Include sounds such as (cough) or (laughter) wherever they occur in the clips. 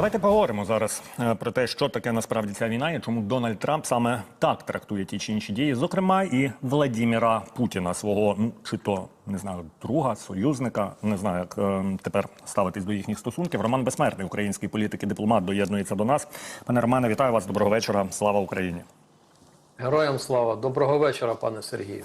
Давайте поговоримо зараз е, про те, що таке насправді ця війна і чому Дональд Трамп саме так трактує ті чи інші дії, зокрема і Владіміра Путіна, свого ну чи то не знаю, друга, союзника. Не знаю, як е, тепер ставитись до їхніх стосунків. Роман Безсмертний, український політик і дипломат, доєднується до нас. Пане Романе, вітаю вас. Доброго вечора. Слава Україні. Героям слава, доброго вечора, пане Сергію.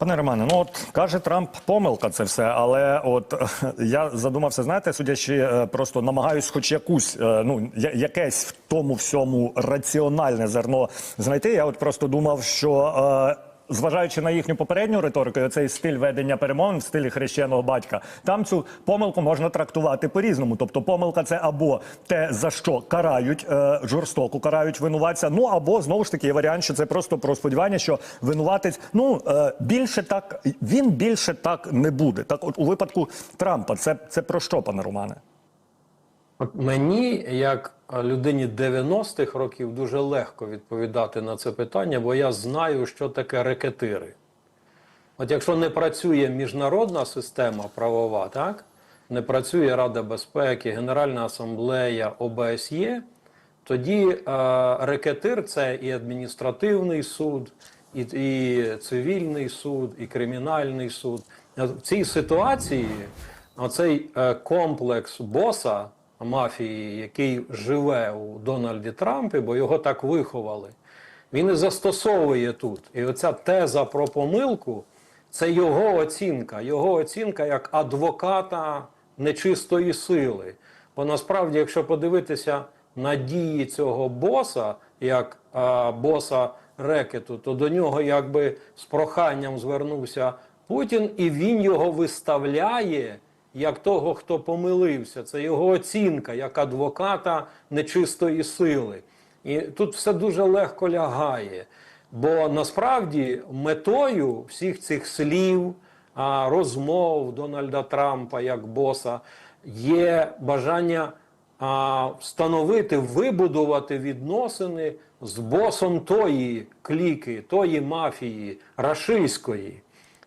Пане Романе, ну от каже Трамп, помилка це все. Але от е, (laughs) я задумався, знаєте, судячи, е, просто намагаюсь, хоч якусь, е, ну якесь в тому всьому раціональне зерно знайти. Я от просто думав, що. Зважаючи на їхню попередню риторику, цей стиль ведення перемовин в стилі хрещеного батька, там цю помилку можна трактувати по-різному. Тобто, помилка це або те, за що карають е, жорстоко карають винуватця, ну або знову ж таки є варіант, що це просто про сподівання, що винуватець ну е, більше так він більше так не буде. Так, от у випадку Трампа, це, це про що, пане Романе? От мені, як е, людині 90-х років, дуже легко відповідати на це питання, бо я знаю, що таке рекетири. От якщо не працює міжнародна система правова, так? не працює Рада безпеки, Генеральна асамблея ОБСЄ, тоді е, рекетир це і адміністративний суд, і, і цивільний суд, і кримінальний суд. В цій ситуації оцей е, комплекс боса мафії, який живе у Дональді Трампі, бо його так виховали, він і застосовує тут. І оця теза про помилку це його оцінка, його оцінка як адвоката нечистої сили. Бо насправді, якщо подивитися на дії цього боса, як а, боса рекету, то до нього якби з проханням звернувся Путін, і він його виставляє як того, хто помилився. Це його оцінка як адвоката нечистої сили. І тут все дуже легко лягає. Бо насправді метою всіх цих слів, розмов Дональда Трампа як боса є бажання встановити, вибудувати відносини з босом тої кліки, тої мафії рашистської.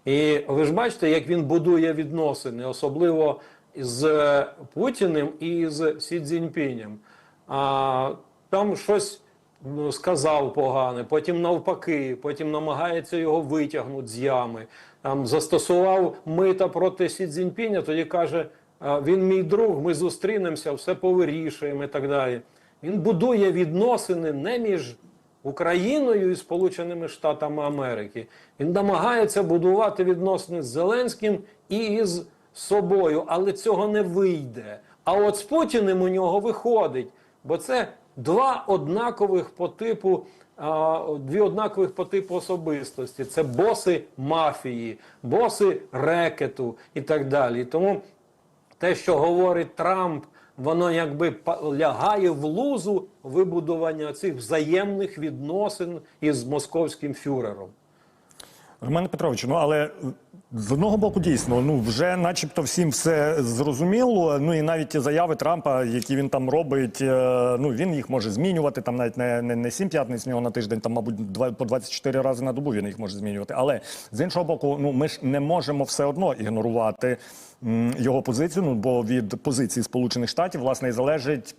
І ви ж бачите, як він будує відносини, особливо з Путіним і з Сі Цзіньпінем. А там щось ну, сказав погане, потім навпаки, потім намагається його витягнути з ями. Там застосував мита проти Сі Цзіньпіня, тоді каже: він мій друг, ми зустрінемося, все повирішуємо і так далі. Він будує відносини не між Україною і Сполученими Штатами Америки. Він намагається будувати відносини з Зеленським і з собою, але цього не вийде. А от з Путіним у нього виходить, бо це два однакових по типу. Дві однакових по типу особистості це боси мафії, боси рекету і так далі. Тому те, що говорить Трамп, воно якби лягає в лузу вибудування цих взаємних відносин із московським фюрером. Романе Петровичу, ну але з одного боку дійсно, ну вже начебто всім все зрозуміло. Ну і навіть ті заяви Трампа, які він там робить, е, ну він їх може змінювати. Там навіть не, не, не сім п'ятниць нього на тиждень, там, мабуть, два по 24 рази на добу він їх може змінювати. Але з іншого боку, ну ми ж не можемо все одно ігнорувати м, його позицію. Ну бо від позиції Сполучених Штатів власне і залежить.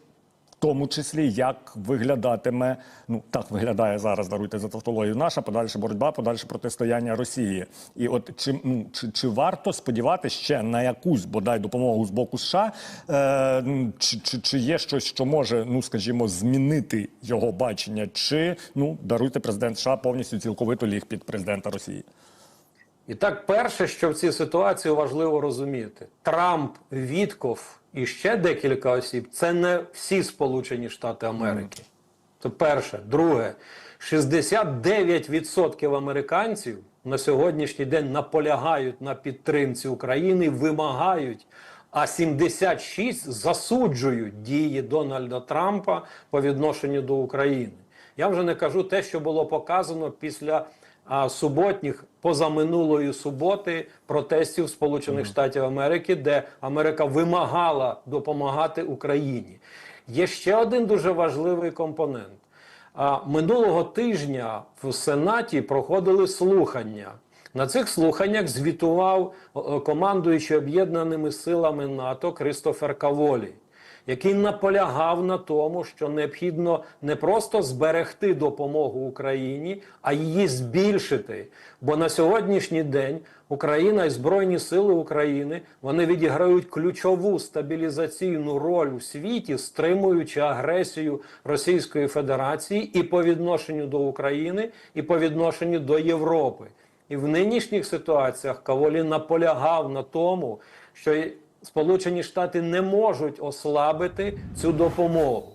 Тому числі, як виглядатиме, ну так виглядає зараз, даруйте за тавтологію, наша подальша боротьба, подальше протистояння Росії. І от чи, ну, чи, чи варто сподіватися ще на якусь бодай допомогу з боку США, е, чи, чи, чи є щось, що може, ну скажімо, змінити його бачення, чи ну даруйте президент США повністю цілковито ліг під президента Росії? І так, перше, що в цій ситуації важливо розуміти: Трамп, Вітков і ще декілька осіб це не всі Сполучені Штати Америки. Це перше. Друге, 69% американців на сьогоднішній день наполягають на підтримці України, вимагають. А 76 засуджують дії Дональда Трампа по відношенню до України. Я вже не кажу те, що було показано після суботніх позаминулої суботи протестів Сполучених Штатів Америки, де Америка вимагала допомагати Україні. Є ще один дуже важливий компонент. Минулого тижня в Сенаті проходили слухання. На цих слуханнях звітував е, командуючий об'єднаними силами НАТО Кристофер Каволі. Який наполягав на тому, що необхідно не просто зберегти допомогу Україні, а її збільшити. Бо на сьогоднішній день Україна і Збройні Сили України вони відіграють ключову стабілізаційну роль у світі, стримуючи агресію Російської Федерації і по відношенню до України, і по відношенню до Європи. І в нинішніх ситуаціях Каволі наполягав на тому, що Сполучені Штати не можуть ослабити цю допомогу.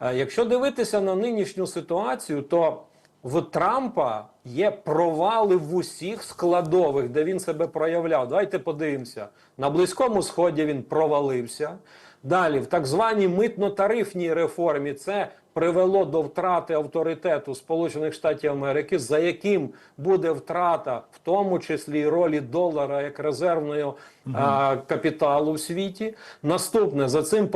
Е, Якщо дивитися на нинішню ситуацію, то в Трампа є провали в усіх складових, де він себе проявляв. Давайте подивимося. На Близькому Сході він провалився. Далі, в так званій митно-тарифній реформі, це привело до втрати авторитету Сполучених Штатів Америки, за яким буде втрата, в тому числі ролі долара як резервного а, капіталу в світі. Наступне за цим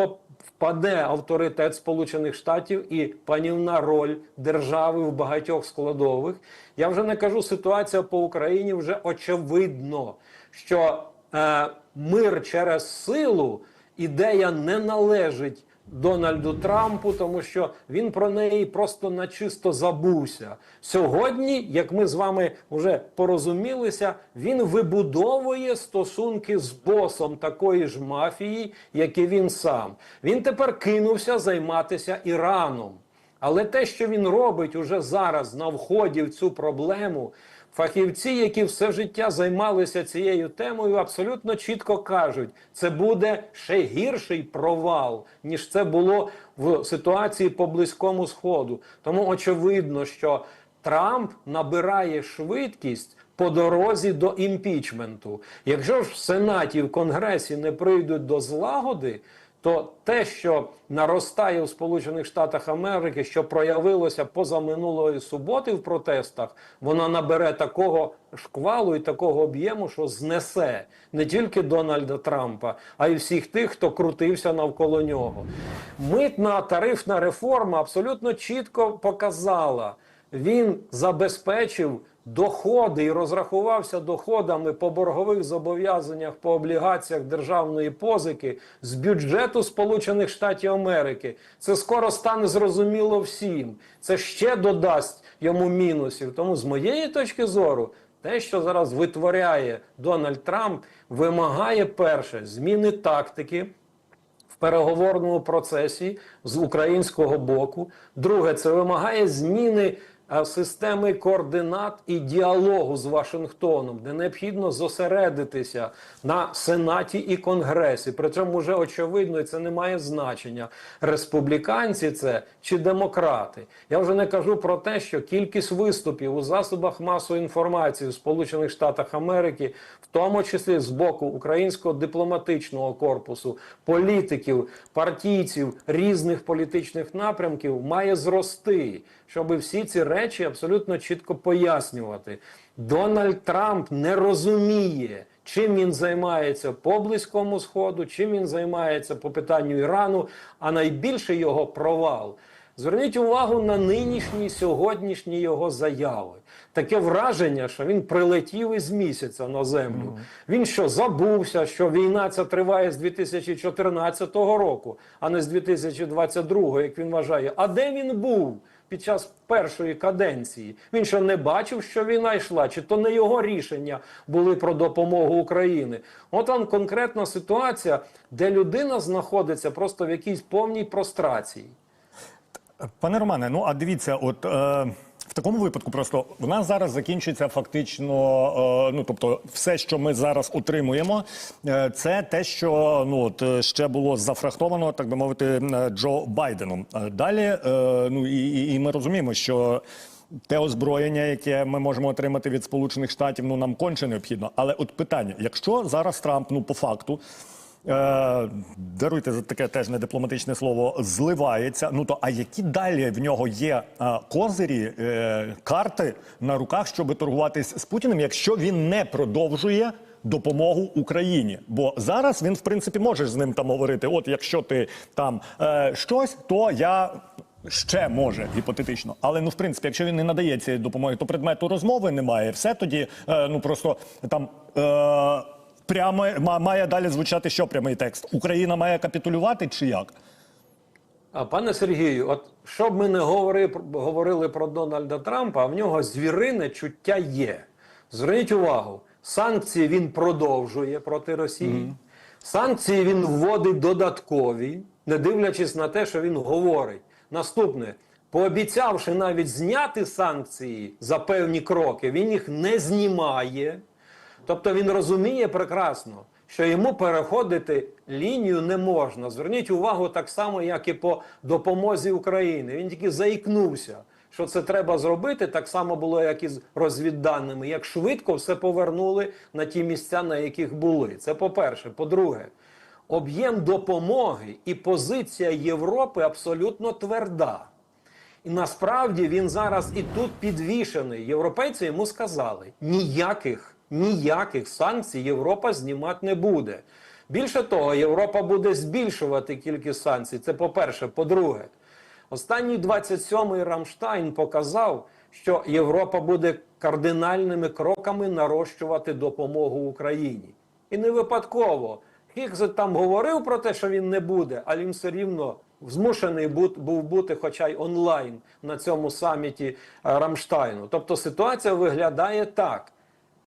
впаде авторитет Сполучених Штатів і панівна роль держави в багатьох складових. Я вже не кажу, ситуація по Україні вже очевидно, що е, мир через силу ідея не належить. Дональду Трампу, тому що він про неї просто начисто забувся. Сьогодні, як ми з вами вже порозумілися, він вибудовує стосунки з босом такої ж мафії, як і він сам. Він тепер кинувся займатися Іраном. Але те, що він робить уже зараз на вході в цю проблему, фахівці, які все життя займалися цією темою, абсолютно чітко кажуть, це буде ще гірший провал, ніж це було в ситуації по близькому сходу. Тому очевидно, що Трамп набирає швидкість. По дорозі до імпічменту, якщо ж в Сенаті в Конгресі не прийдуть до злагоди, то те, що наростає в Сполучених Штатах Америки, що проявилося позаминулої суботи в протестах, воно набере такого шквалу і такого об'єму, що знесе не тільки Дональда Трампа, а й всіх тих, хто крутився навколо нього. Митна тарифна реформа абсолютно чітко показала, він забезпечив доходи і розрахувався доходами по боргових зобов'язаннях по облігаціях державної позики з бюджету Сполучених Штатів Америки. Це скоро стане зрозуміло всім. Це ще додасть йому мінусів. Тому, з моєї точки зору, те, що зараз витворяє Дональд Трамп, вимагає перше зміни тактики в переговорному процесі з українського боку. Друге, це вимагає зміни системи координат і діалогу з Вашингтоном, де необхідно зосередитися на Сенаті і Конгресі. Причому вже очевидно, і це не має значення. Республіканці це чи демократи. Я вже не кажу про те, що кількість виступів у засобах масової інформації в Сполучених Штатах Америки, в тому числі з боку українського дипломатичного корпусу, політиків, партійців різних політичних напрямків, має зрости, щоб всі ці речі абсолютно чітко пояснювати. Дональд Трамп не розуміє. Чим він займається по близькому сходу, чим він займається по питанню Ірану, а найбільший його провал. Зверніть увагу на нинішні сьогоднішні його заяви. Таке враження, що він прилетів із місяця на землю. Він що забувся, що війна ця триває з 2014 року, а не з 2022, як він вважає. А де він був? Під час першої каденції він що не бачив, що війна йшла, чи то не його рішення були про допомогу України. От там конкретна ситуація, де людина знаходиться просто в якійсь повній прострації. Пане Романе, ну а дивіться, от е, в такому випадку, просто в нас зараз закінчується фактично. Е, ну тобто, все, що ми зараз отримуємо, е, це те, що ну от е, ще було зафрахтовано, так би мовити, Джо Байденом. Далі, ну і, і, ми розуміємо, що. Те озброєння, яке ми можемо отримати від Сполучених Штатів, ну нам конче необхідно. Але от питання: якщо зараз Трамп, ну по факту, даруйте за таке теж недипломатичне слово, зливається. Ну то а які далі в нього є е, козирі, е, карти на руках, щоб торгуватись з Путіним, якщо він не продовжує допомогу Україні? Бо зараз він, в принципі, може з ним там говорити: от якщо ти там е, щось, то я. Ще може гіпотетично, але ну в принципі, якщо він не надає цієї допомоги, то предмету розмови немає. Все тоді е, ну просто там. Е, прямо має далі звучати що прямий текст? Україна має капітулювати чи як? А пане Сергію, от що б ми не говори, говорили про Дональда Трампа, а в нього звірине чуття є. Зверніть увагу, санкції він продовжує проти Росії. Санкції він вводить додаткові, не дивлячись на те, що він говорить. Наступне, пообіцявши навіть зняти санкції за певні кроки, він їх не знімає. Тобто він розуміє прекрасно, що йому переходити лінію не можна. Зверніть увагу так само, як і по допомозі Україні. Він тільки заікнувся, що це треба зробити. Так само було, як і з розвідданими. Як швидко все повернули на ті місця, на яких були. Це по-перше. По-друге, об'єм допомоги і позиція Європи абсолютно тверда. І насправді він зараз і тут підвішений. Європейці йому сказали: ніяких, ніяких санкцій Європа знімати не буде. Більше того, Європа буде збільшувати кількість санкцій. Це по-перше. По-друге, останній 27-й Рамштайн показав, що Європа буде кардинальними кроками нарощувати допомогу Україні. І не випадково. Хікзет там говорив про те, що він не буде, але він все рівно змушений був бути, хоча й онлайн на цьому саміті е, Рамштайну. Тобто ситуація виглядає так: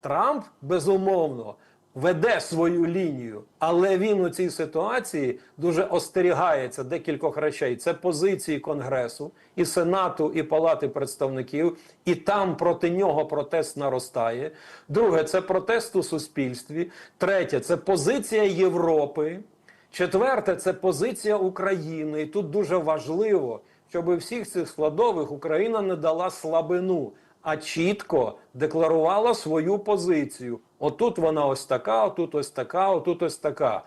Трамп безумовно веде свою лінію, але він у цій ситуації дуже остерігається декількох речей. Це позиції Конгресу і Сенату, і Палати представників, і там проти нього протест наростає. Друге, це протест у суспільстві. Третє це позиція Європи. Четверте, це позиція України. І тут дуже важливо, щоб у всіх цих складових Україна не дала слабину, а чітко декларувала свою позицію. Отут вона ось така, отут ось така, отут ось така.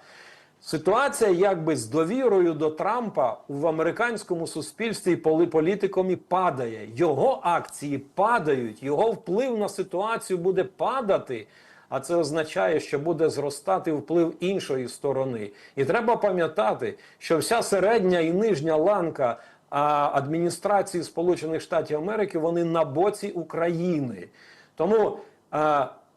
Ситуація якби з довірою до Трампа в американському суспільстві і поли- падає. Його акції падають, його вплив на ситуацію буде падати. А це означає, що буде зростати вплив іншої сторони. І треба пам'ятати, що вся середня і нижня ланка адміністрації Сполучених Штатів Америки вони на боці України. Тому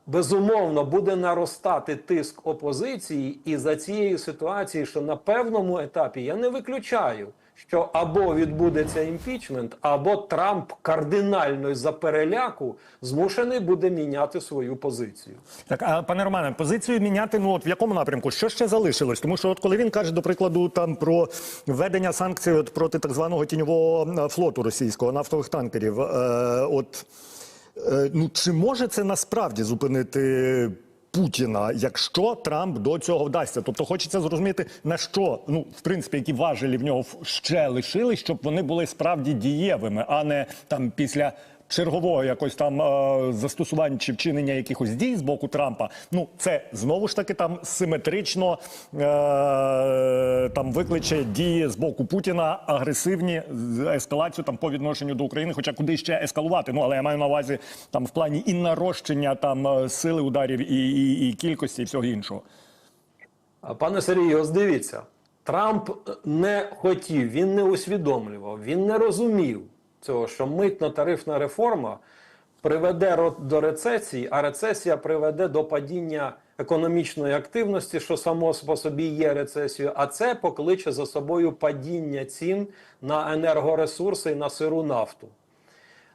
безумовно буде наростати тиск опозиції, і за цією ситуацією, що на певному етапі я не виключаю, що або відбудеться імпічмент, або Трамп кардинально за переляку змушений буде міняти свою позицію. Так, а пане Романе, позицію міняти ну от в якому напрямку? Що ще залишилось? Тому що от коли він каже, до прикладу, там про введення санкцій от проти так званого тіньового флоту російського нафтових танкерів, е, от е, ну чи може це насправді зупинити? Путіна, якщо Трамп до цього вдасться, тобто хочеться зрозуміти на що ну в принципі які важелі в нього ще лишились, щоб вони були справді дієвими, а не там після чергового якось там е, застосування чи вчинення якихось дій з боку Трампа. Ну це знову ж таки там симетрично е, там викличе дії з боку Путіна агресивні ескалацію там по відношенню до України. Хоча куди ще ескалувати? Ну але я маю на увазі там в плані і нарощення там е, сили ударів, і, і, і кількості, і всього іншого. Пане Сергію, ось дивіться, Трамп не хотів, він не усвідомлював, він не розумів цього, що митно-тарифна реформа приведе до рецесії, а рецесія приведе до падіння економічної активності, що само по собі є рецесією, а це покличе за собою падіння цін на енергоресурси і на сиру нафту.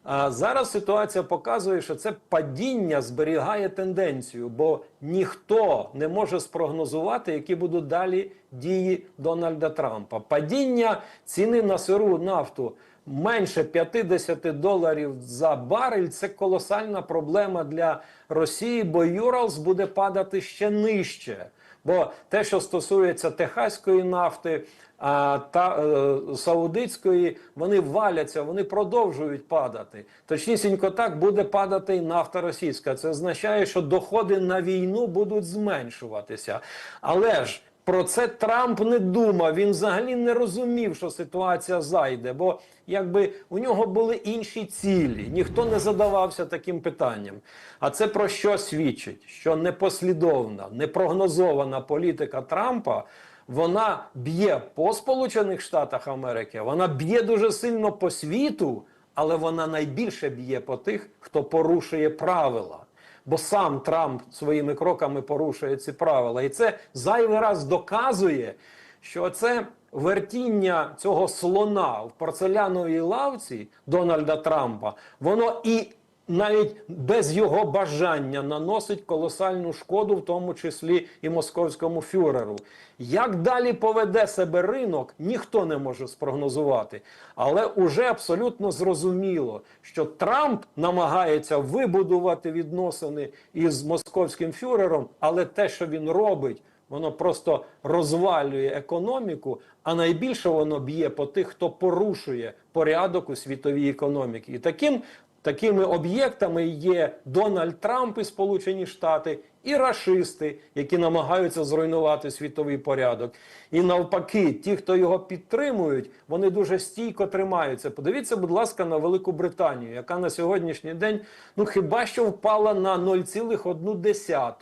А зараз ситуація показує, що це падіння зберігає тенденцію, бо ніхто не може спрогнозувати, які будуть далі дії Дональда Трампа. Падіння ціни на сиру нафту менше 50 доларів за барель це колосальна проблема для Росії, бо Юралс буде падати ще нижче. Бо те, що стосується техаської нафти а, та е, саудитської, вони валяться, вони продовжують падати. Точнісінько так буде падати і нафта російська. Це означає, що доходи на війну будуть зменшуватися. Але ж про це Трамп не думав. Він взагалі не розумів, що ситуація зайде, бо якби у нього були інші цілі. Ніхто не задавався таким питанням. А це про що свідчить? Що непослідовна, непрогнозована політика Трампа. Вона б'є по Сполучених Штатах Америки, вона б'є дуже сильно по світу, але вона найбільше б'є по тих, хто порушує правила. Бо сам Трамп своїми кроками порушує ці правила. І це зайвий раз доказує, що це вертіння цього слона в порцеляновій лавці Дональда Трампа, воно і навіть без його бажання наносить колосальну шкоду, в тому числі і московському фюреру. Як далі поведе себе ринок, ніхто не може спрогнозувати. Але уже абсолютно зрозуміло, що Трамп намагається вибудувати відносини із московським фюрером, але те, що він робить, воно просто розвалює економіку, а найбільше воно б'є по тих, хто порушує порядок у світовій економіці. І таким Такими об'єктами є Дональд Трамп і Сполучені Штати і рашисти, які намагаються зруйнувати світовий порядок. І навпаки, ті, хто його підтримують, вони дуже стійко тримаються. Подивіться, будь ласка, на Велику Британію, яка на сьогоднішній день ну хіба що впала на 0,1.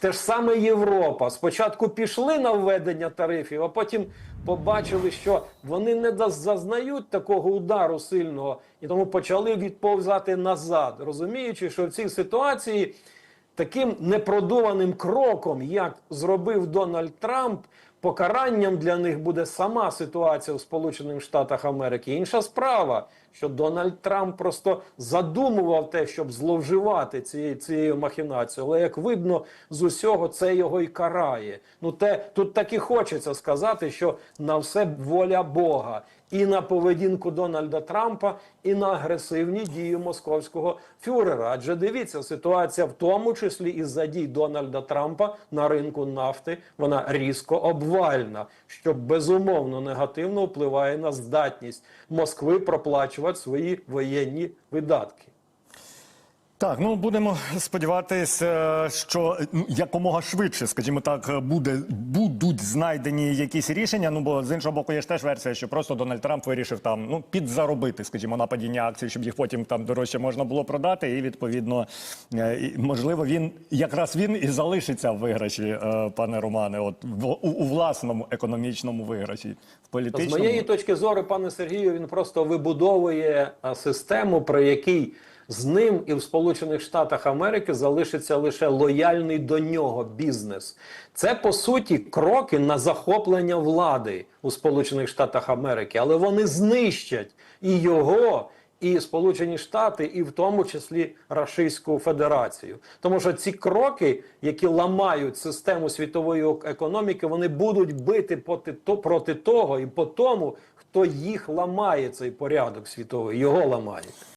Те ж саме Європа. Спочатку пішли на введення тарифів, а потім побачили, що вони не зазнають такого удару сильного, і тому почали відповзати назад, розуміючи, що в цій ситуації таким непродуманим кроком, як зробив Дональд Трамп, покаранням для них буде сама ситуація в Сполучених Штатах Америки. Інша справа, що Дональд Трамп просто задумував те, щоб зловживати цією, цією махінацією. Але як видно, з усього це його і карає. Ну те тут так і хочеться сказати, що на все воля Бога. І на поведінку Дональда Трампа, і на агресивні дії московського фюрера. Адже дивіться, ситуація в тому числі із-за дій Дональда Трампа на ринку нафти вона різко обвальна, що безумовно негативно впливає на здатність Москви проплачувати свої воєнні видатки. Так, ну будемо сподіватися, що ну, якомога швидше, скажімо так, буде будуть знайдені якісь рішення. Ну бо з іншого боку, є ж теж версія, що просто Дональд Трамп вирішив там ну підзаробити, скажімо, на падіння акцій, щоб їх потім там дорожче можна було продати. І відповідно, е, можливо, він якраз він і залишиться в виграші, е, пане Романе, от в у, у власному економічному виграші в З моєї точки зору, пане Сергію, він просто вибудовує систему, при якій з ним і в Сполучених Штатах Америки залишиться лише лояльний до нього бізнес. Це по суті кроки на захоплення влади у Сполучених Штатах Америки, але вони знищать і його. І Сполучені Штати, і в тому числі Рашистську Федерацію, тому що ці кроки, які ламають систему світової економіки, вони будуть бити проти, проти того і по тому, хто їх ламає цей порядок світовий, його ламає.